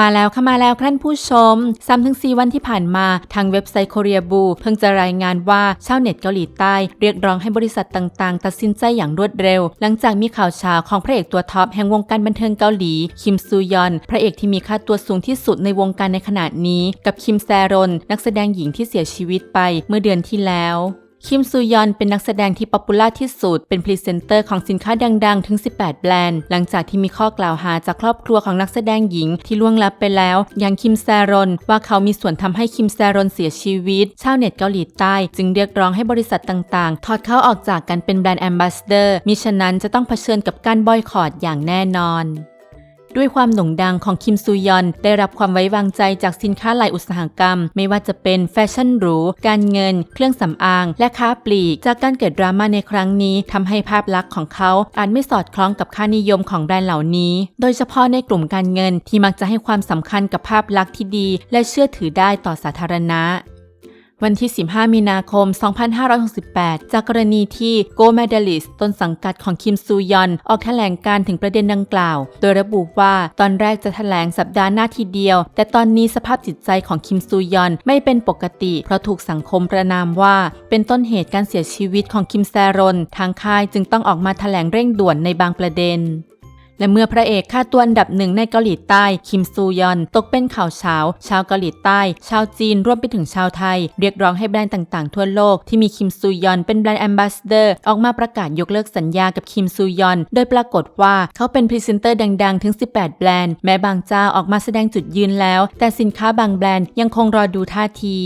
มาแล้วค่ะมาแล้วท่านผู้ชมซ้ำถึง4วันที่ผ่านมาทางเว็บไซต์ Korea b o เพิ่งจะรายงานว่าชาวเน็ตเกาหลีใต้ เรียกร้องให้บริษัทต่างๆ ตัดสินใจอย่างรวดเร็ว หลังจากมีข่าวเช้าของพระเอกตัวท็อปแห่งวงการบันเทิงเกาหลี คิมซูยอน พระเอกที่มีค่าตัวสูงที่สุดในวงการในขณะนี้ กับคิมแซรอนนักแสดงหญิงที่เสียชีวิตไปเมื่อเดือนที่แล้ว คิมซูยอนเป็นนักแสดงที่ป๊อปปูล่าที่สุด เป็นพรีเซนเตอร์ของสินค้าดังๆ ถึง 18 แบรนด์ หลังจากที่มีข้อกล่าวหาจากครอบครัวของนักแสดงหญิงที่ล่วงลับไปแล้ว อย่างคิมแซรอน ว่าเขามีส่วนทำให้คิมแซรอนเสียชีวิต ชาวเน็ตเกาหลีใต้ จึงเรียกร้องให้บริษัทต่างๆ ถอดเขาออกจากการเป็นแบรนด์แอมบาสเดอร์มิฉะนั้นจะต้องเผชิญกับการบอยคอรดอย่างแน่นอน ด้วยความโด่งดังของคิมซูยอน ได้รับความไว้วางใจจากสินค้าหลายอุตสาหกรรม ไม่ว่าจะเป็นแฟชั่นหรู การเงิน เครื่องสำอาง และค้าปลีก จากการเกิดดราม่าในครั้งนี้ทำให้ภาพลักษณ์ของเขาอาจไม่สอดคล้องกับค่านิยมของแบรนด์เหล่านี้ โดยเฉพาะในกลุ่มการเงินที่มักจะให้ความสำคัญกับภาพลักษณ์ที่ดี และเชื่อถือได้ต่อสาธารณะ วันที่ 15 มีนาคม 2568 จากกรณีที่โกเมดลิสต้นสังกัดของคิมซูยอน ออกแถลงการถึงประเด็นดังกล่าว โดยระบุว่าตอนแรกจะแถลงสัปดาห์หน้าทีเดียว แต่ตอนนี้สภาพจิตใจของคิมซูยอนไม่เป็นปกติ เพราะถูกสังคมประนามว่า เป็นต้นเหตุการเสียชีวิตของคิมแซรอน ทางค่ายจึงต้องออกมาแถลงเร่งด่วนในบางประเด็น และเมื่อพระเอกค่าตัวอันดับหนึ่งในเกาหลีใต้ คิมซูยอน ตกเป็นข่าวเช้า ชาวเกาหลีใต้ ชาวจีนรวมไปถึงชาวไทย เรียกร้องให้แบรนด์ต่างๆ ทั่วโลกที่มีคิมซูยอนเป็นแบรนด์แอมบาสเดอร์ ออกมาประกาศยกเลิกสัญญากับคิมซูยอน โดยปรากฏว่าเขาเป็นพรีเซนเตอร์ดังๆ ถึง 18 แบรนด์ แม้บางเจ้าออกมาแสดงจุดยืนแล้ว แต่สินค้าบางแบรนด์ยังคงรอดูท่าที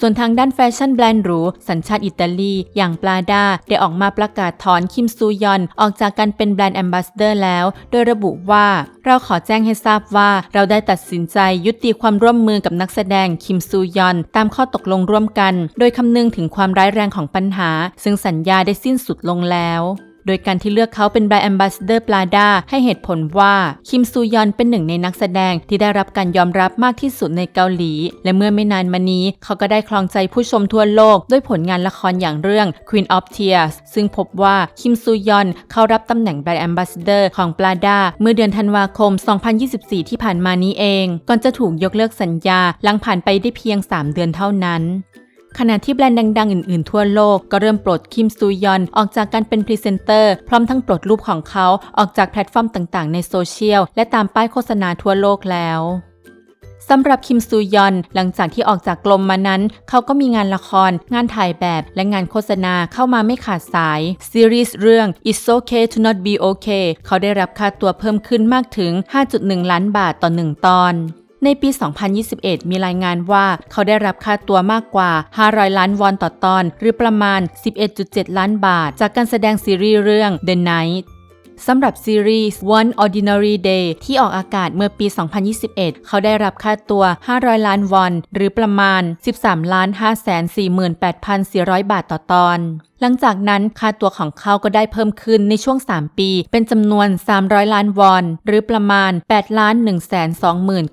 ส่วนทางด้านแฟชั่นแบรนด์หรู สัญชาติอิตาลี อย่างปลาดาได้ออกมาประกาศถอนคิมซูยอน ออกจากการเป็นแบรนด์แอมบาสเดอร์แล้ว โดยระบุว่าเราขอแจ้งให้ทราบว่าเราได้ตัดสินใจยุติความร่วมมือกับนักแสดงคิมซูยอน ตามข้อตกลงร่วมกัน โดยคำนึงถึงความร้ายแรงของปัญหา ซึ่งสัญญาได้สิ้นสุดลงแล้ว โดยการที่เลือกเขาเป็นแบรนด์แอมบาสเดอร์ปลาดาให้เหตุผลว่า คิมซูยอนเป็นหนึ่งในนักแสดงที่ได้รับการยอมรับมากที่สุดในเกาหลี และเมื่อไม่นานมานี้ เขาก็ได้คลองใจผู้ชมทั่วโลก ด้วยผลงานละครอย่างเรื่อง Queen of Tears ซึ่งพบว่าคิมซูยอนเข้ารับตำแหน่งแบรนด์แอมบาสเดอร์ของปลาดาเมื่อเดือนธันวาคม 2024 ที่ผ่านมานี้เอง ก่อนจะถูกยกเลิกสัญญาหลังผ่านไปได้เพียง 3 เดือนเท่านั้น ขณะที่แบรนด์ดังๆ อื่นๆ ทั่วโลกก็เริ่มปลดคิมซูยอนออกจากการเป็นพรีเซนเตอร์ พร้อมทั้งปลดรูปของเขาออกจากแพลตฟอร์มต่างๆ ในโซเชียล และตามป้ายโฆษณาทั่วโลกแล้วสำหรับคิมซูยอน หลังจากที่ออกจากกลมมานั้น เขาก็มีงานละคร งานถ่ายแบบและงานโฆษณาเข้ามาไม่ขาดสาย ซีรีส์เรื่อง It's Okay to Not Be Okay เขาได้รับค่าตัวเพิ่มขึ้นมากถึง 5.1 ล้านบาทต่อหนึ่งตอน ในปี 2021 มีรายงานว่าเขาได้รับค่าตัวมากกว่า 500 ล้านวอนต่อตอน หรือประมาณ 11.7 ล้านบาท จากการแสดงซีรีส์เรื่อง The Night สำหรับซีรีส์ One Ordinary Day ที่ออกอากาศเมื่อปี 2021 เขาได้รับค่าตัว 500 ล้านวอน หรือประมาณ 13 ล้าน548,400 บาทต่อตอน หลังจากนั้นค่าตัวของเขาก็ได้เพิ่มขึ้นในช่วง 3 ปี เป็นจำนวน 300 ล้านวอน หรือประมาณ8ล้าน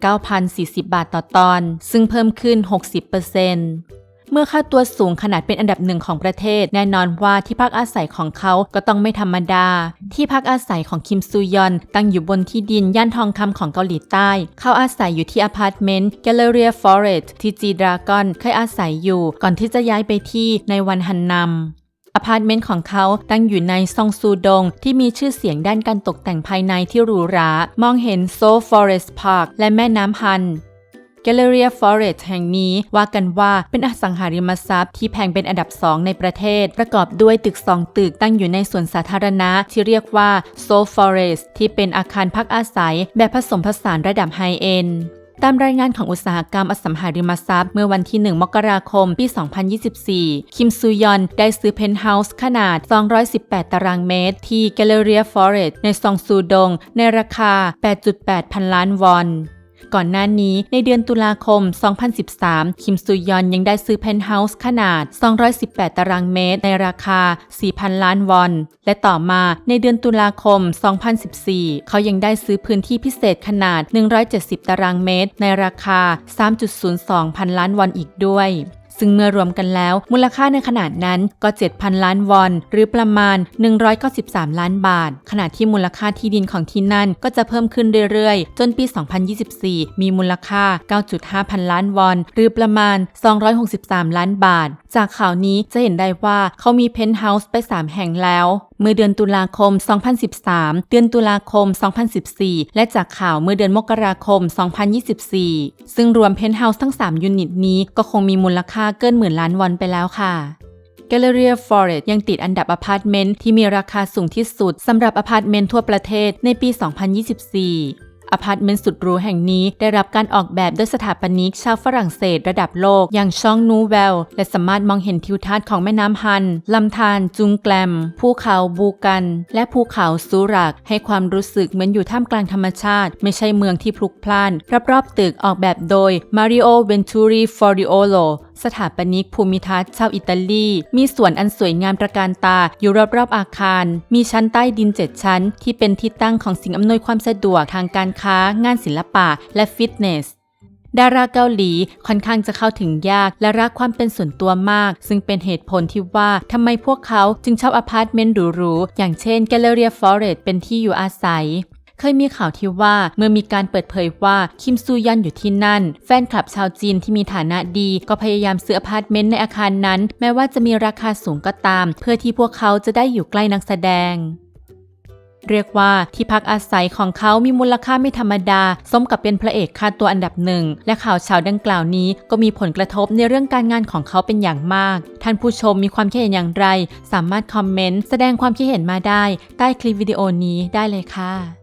129,040 บาทต่อตอน ซึ่งเพิ่มขึ้น 60%เมื่อค่าตัวสูงขนาดเป็นอันดับหนึ่งของประเทศ แน่นอนว่าที่พักอาศัยของเขาก็ต้องไม่ธรรมดา ที่พักอาศัยของคิมซูยอน ตั้งอยู่บนที่ดินย่านทองคำของเกาหลีใต้ เขาอาศัยอยู่ที่อพาร์ตเมนต์ Galleria Forest ที่จีดรากอนเคยอาศัยอยู่ ก่อนที่จะย้ายไปที่ในวันฮันนัมอพาร์ตเมนต์ของเขาตั้งอยู่ในซองซูดง ที่มีชื่อเสียงด้านการตกแต่งภายในที่หรูหรา มองเห็นโซฟอเรสต์พาร์คและแม่น้ำฮัน แกลเลเรียฟอเรสต์แห่งนี้ว่ากันว่าเป็นอสังหาริมทรัพย์ที่แพงเป็นอันดับสองในประเทศ ประกอบด้วยตึกสองตึกตั้งอยู่ในสวนสาธารณะที่เรียกว่าโซฟอเรสที่เป็นอาคารพักอาศัย แบบผสมผสานระดับไฮเอ็นตามรายงานของอุตสาหกรรมอสังหาริมทรัพย์ เมื่อวันที่ 1 มกราคม ปี 2024 คิมซูยอนได้ซื้อเพนท์เฮาส์ขนาด 218 ตารางเมตร ที่ Galleria Forest ในซองซูดง ในราคา 8.8 พันล้านวอน ก่อนหน้านี้ในเดือนตุลาคม 2013 คิมซุยอนยังได้ซื้อเพนท์เฮาส์ขนาด 218 ตารางเมตร ในราคา 4,000 ล้านวอน และต่อมาในเดือนตุลาคม 2014 เขายังได้ซื้อพื้นที่พิเศษขนาด 170 ตารางเมตร ในราคา 3.02 พันล้านวอนอีกด้วย ซึ่งเมื่อรวมกันแล้ว มูลค่าในขนาดนั้นก็ 7,000 ล้านวอน หรือประมาณ 193 ล้านบาท ขณะที่มูลค่าที่ดินของที่นั่นก็จะเพิ่มขึ้นเรื่อยๆ จนปี 2024 มีมูลค่า 9.5 พันล้านวอน หรือประมาณ 263 ล้านบาท จากข่าวนี้จะเห็นได้ว่าเขามีเพนท์เฮาส์ไป 3 แห่งแล้ว เมื่อเดือนตุลาคม 2013 เดือนตุลาคม 2014 และจากข่าวเมื่อเดือนมกราคม 2024 ซึ่งรวมเพนท์เฮาส์ทั้ง 3 ยูนิตนี้ก็คงมีมูลค่าเกินหมื่นล้านวอนไปแล้วค่ะ Galleria Forest ยังติดอันดับอพาร์ตเมนต์ที่มีราคาสูงที่สุดสำหรับอพาร์ตเมนต์ทั่วประเทศในปี 2024 อพาร์ตเมนต์สุดหรูแห่งนี้ได้รับการออกแบบโดยสถาปนิกชาวฝรั่งเศสระดับโลก อย่างชองนูเวล และสามารถมองเห็นทิวทัศน์ของแม่น้ำฮัน ลำธารจุงแกลม ภูเขาบูกัน และภูเขาซูรัก ให้ความรู้สึกเหมือนอยู่ท่ามกลางธรรมชาติ ไม่ใช่เมืองที่พลุกพล่านรอบๆตึกออกแบบโดย Mario Venturi Foriolo สถาปนิกภูมิทัศน์ชาวอิตาลี มีสวนอันสวยงามตระการตาอยู่รอบๆอาคาร มีชั้นใต้ดิน 7 ชั้น ที่เป็นที่ตั้งของสิ่งอำนวยความสะดวกทางการค้า งานศิลปะ และฟิตเนส ดาราเกาหลีค่อนข้างจะเข้าถึงยากและรักความเป็นส่วนตัวมาก ซึ่งเป็นเหตุผลที่ว่าทำไมพวกเขาจึงชอบอพาร์ตเมนต์หรูๆอย่างเช่น Galleria Forest เป็นที่อยู่อาศัย เคยมีข่าวที่ว่าเมื่อมีการเปิดเผยว่าคิมซูยันอยู่ที่นั่น แฟนคลับชาวจีนที่มีฐานะดี ก็พยายามซื้ออพาร์ตเมนต์ในอาคารนั้น แม้ว่าจะมีราคาสูงก็ตาม เพื่อที่พวกเขาจะได้อยู่ใกล้นักแสดงเรียกว่าที่พักอาศัยของเขามีมูลค่าไม่ธรรมดา สมกับเป็นพระเอกค่าตัวอันดับหนึ่ง และข่าวเช้าดังกล่าวนี้ก็มีผลกระทบในเรื่องการงานของเขาเป็นอย่างมาก ท่านผู้ชมมีความคิดเห็นอย่างไร สามารถคอมเมนต์ แสดงความคิดเห็นมาได้ ใต้คลิปวิดีโอนี้ได้เลยค่ะ